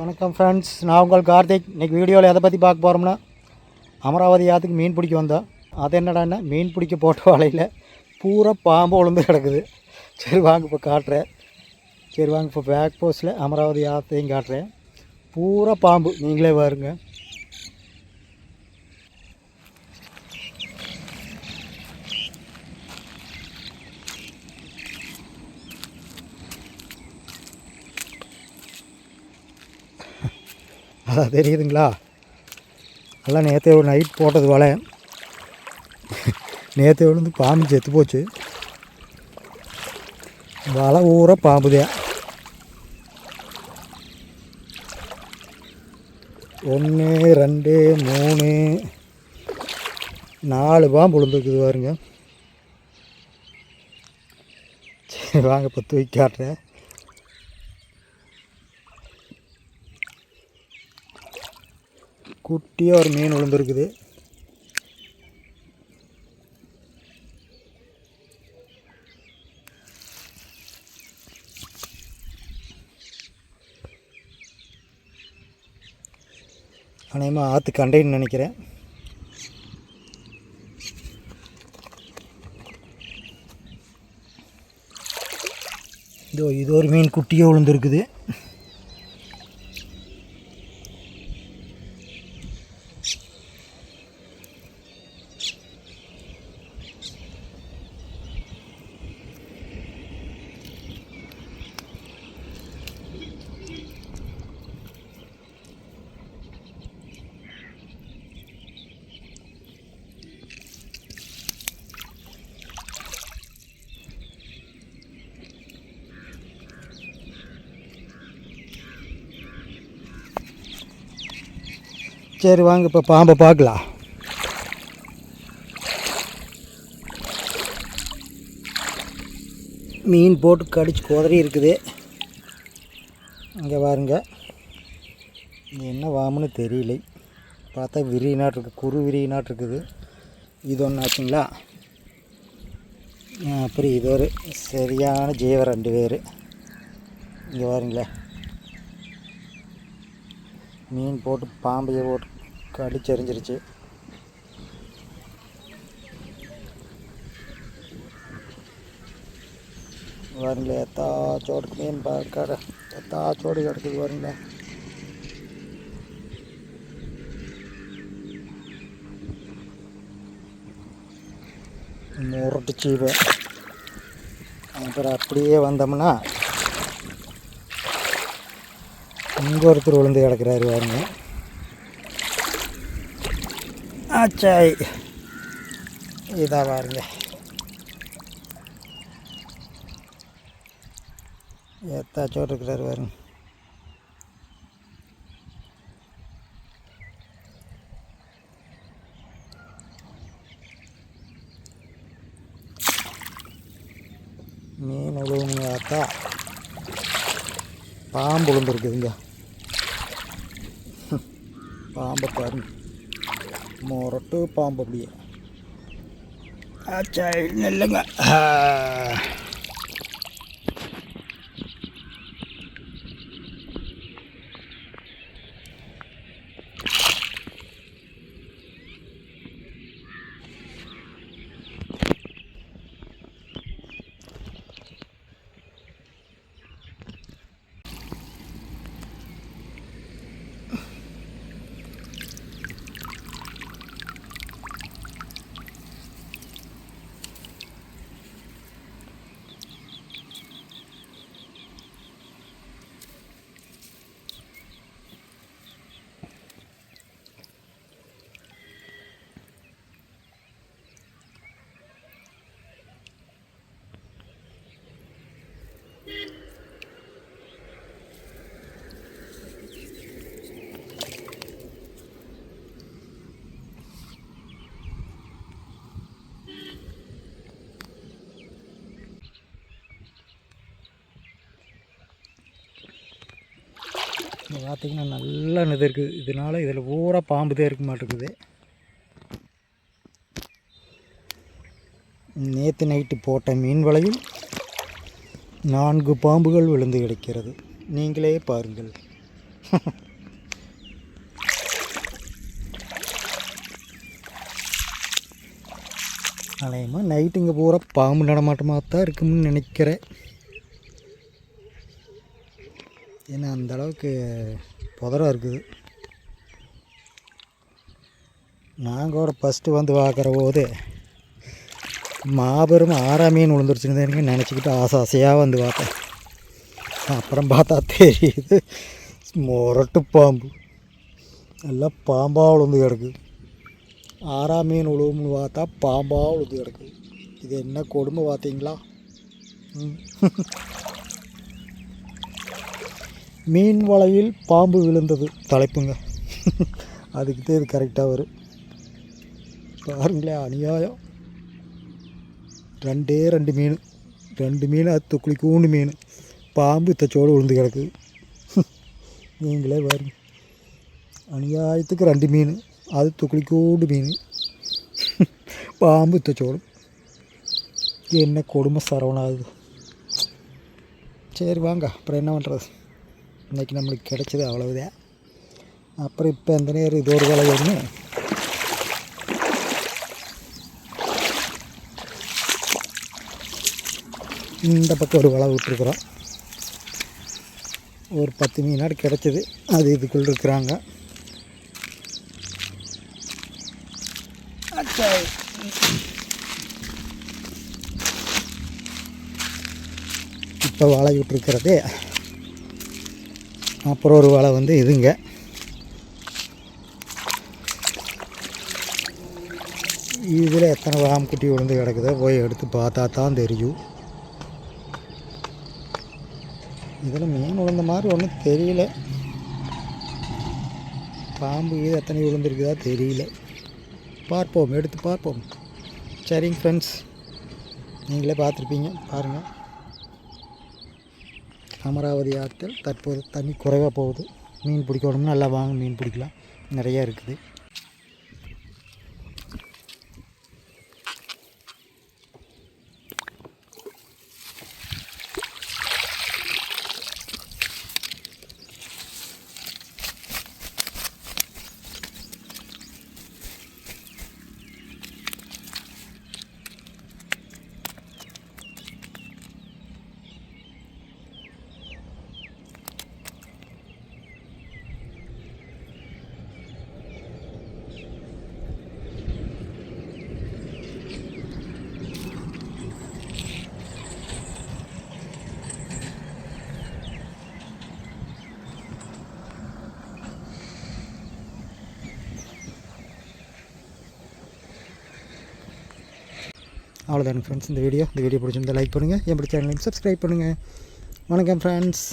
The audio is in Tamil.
வணக்கம் ஃப்ரெண்ட்ஸ் நான் உங்கள் கார்த்திக். இன்றைக்கி வீடியோவில் எதை பற்றி பார்க்க போகிறோம்னா அமராவதி ஆற்றுக்கு மீன் பிடிக்க வந்தோம். அது என்னடான்னா மீன் பிடிக்க போட்ட வலையில் பூரா பாம்பு உளுந்து கிடக்குது. சரி வாங்க இப்போ காட்டுறேன். சரி வாங்க இப்போ பேக் போஸ்ட்டில் அமராவதி ஆற்றையும் காட்டுறேன். பூரா பாம்பு. நீங்களே பாருங்க. அதான் தெரியுதுங்களா? எல்லாம் நேற்று நைட் போட்டது வலை நேற்று விழுந்து பாம்பு செத்து போச்சு. வலை ஊற பாம்புதே. ஒன்று ரெண்டு மூணு நாலு பாம்பு விழுந்துருக்குது பாருங்க. சரி வாங்க இப்போ தூக்கி காட்டுறேன். குட்டியாக ஒரு மீன் விழுந்துருக்குது அநேகமாக ஆற்று கண்டைன்னு நினைக்கிறேன். இதோ இது ஒரு மீன் குட்டியாக விழுந்துருக்குது சரி வாங்க இப்போ பாம்பை பார்க்கலாம். மீன் போட்டு கடிச்சு குதறி இருக்குது. இங்கே பாருங்க. இது என்ன வாமுன்னு தெரியல. பார்த்தா விரிய இருக்குது குறு விரிய இருக்குது. இது ஒன்று ஆச்சுங்களா? அப்புறம் இது ஒரு சரியான ஜீவ ரெண்டு பேர். இங்கே பாருங்களேன். மீன் போட்டு பாம்பையை போட்டு கடிச்செறிஞ்சிருச்சு பாருங்களேன் சோடு மீன் பார்க்காத எத்தா சோடு கிடக்குது பாருங்களேன் முரட்டு சீவை அப்புறம் அப்படியே வந்தோம்னா இங்கே ஒருத்தர் விழுந்து கிடக்கிறாரு பாருங்க. ஆச்சாய் இதாக பாருங்க. எத்தா இருக்கிறாரு பாருங்க. மீன் உழுவுங்க பார்த்தா பாம்பு விழுந்துருக்குதுங்க பாம்பை பாருங்க. முரட்டு பாம்பு அப்படியே ஆச்சா இல்லைங்க இங்கே பார்த்தீங்கன்னா நல்லா இது இருக்குது. இதனால் இதில் பூரா பாம்பு தான் இருக்க மாட்டேங்குது. நேற்று நைட்டு போட்ட மீன் வலையில் நான்கு பாம்புகள் விழுந்து கிடைக்கிறது. நீங்களே பாருங்கள். அலையமாக நைட்டு இங்கே பூரா பாம்பு நடமாட்டமாக தான் இருக்கும்னு நினைக்கிறேன். ஏன்னா அந்த அளவுக்கு புதரம் இருக்குது. நாங்கள் கூட ஃபஸ்ட்டு வந்து பார்க்குற போது மாபெரும் ஆறா மீன் விழுந்துருச்சுன்னு எனக்கு நினச்சிக்கிட்டு ஆசை ஆசையாக வந்து பார்த்தேன். அப்புறம் பார்த்தா தெரியுது முரட்டு பாம்பு. எல்லாம் பாம்பாக விழுந்து கிடக்குது ஆறா மீன் விழுவும்னு பார்த்தா பாம்பாக விழுந்து கிடக்குது இது என்ன கொடுமை பார்த்தீங்களா? ம். மீன் வலையில் பாம்பு விழுந்தது. தலைப்புங்க. அதுக்கு தான் இது கரெக்டாக வரும். பாருங்களேன் அநியாயம். ரெண்டே ரெண்டு மீன். ரெண்டு மீன் அது துக்குளி கூண்டு மீன். பாம்பு தச்சோடு விழுந்து கிடக்குது நீங்களே பாருங்க. அநியாயத்துக்கு ரெண்டு மீன். அது துக்குளி கூண்டு மீன். பாம்பு தச்சோடும் என்ன கொடுமை சரவணாகுது சரி வாங்க. அப்புறம் என்ன பண்ணுறது இன்றைக்கி நம்மளுக்கு கிடைச்சது அவ்வளவுதான். அப்புறம் இப்போ எந்த நேரம் இது ஒரு வேலை ஒன்று இந்த பக்கம் ஒரு வலை விட்டுருக்குறோம். ஒரு பத்து மீனாடு கிடச்சிது. அது இதுக்குள்ள இருக்கிறாங்க. இப்போ வலை விட்டுருக்கிறதே. அப்புறம் ஒரு வலை வந்து இதுங்க. இதில் எத்தனை வாம்குட்டி விழுந்து கிடக்குதோ போய் எடுத்து பார்த்தா தான் தெரியும். இதில் மீன் விழுந்த மாதிரி ஒன்றும் தெரியல. பாம்பு இது எத்தனை விழுந்திருக்குதா தெரியல. பார்ப்போம் எடுத்து பார்ப்போம். சரிங்க ஃப்ரெண்ட்ஸ் நீங்களே பார்த்துருப்பீங்க பாருங்கள் அமராவதி ஆற்றில் தற்போது தண்ணி குறைவாக போகுது. மீன் பிடிக்கணும்னா நல்லா வாங்க மீன் பிடிக்கலாம். நிறையா இருக்குது. அவ்வளோதாங்க ஃப்ரெண்ட்ஸ் இந்த வீடியோ இந்த வீடியோ பிடிச்சிருந்தா லைக் பண்ணுங்கள் என் சேனலையும் சப்ஸ்கிரைப் பண்ணுங்கள் வணக்கம் ஃப்ரெண்ட்ஸ்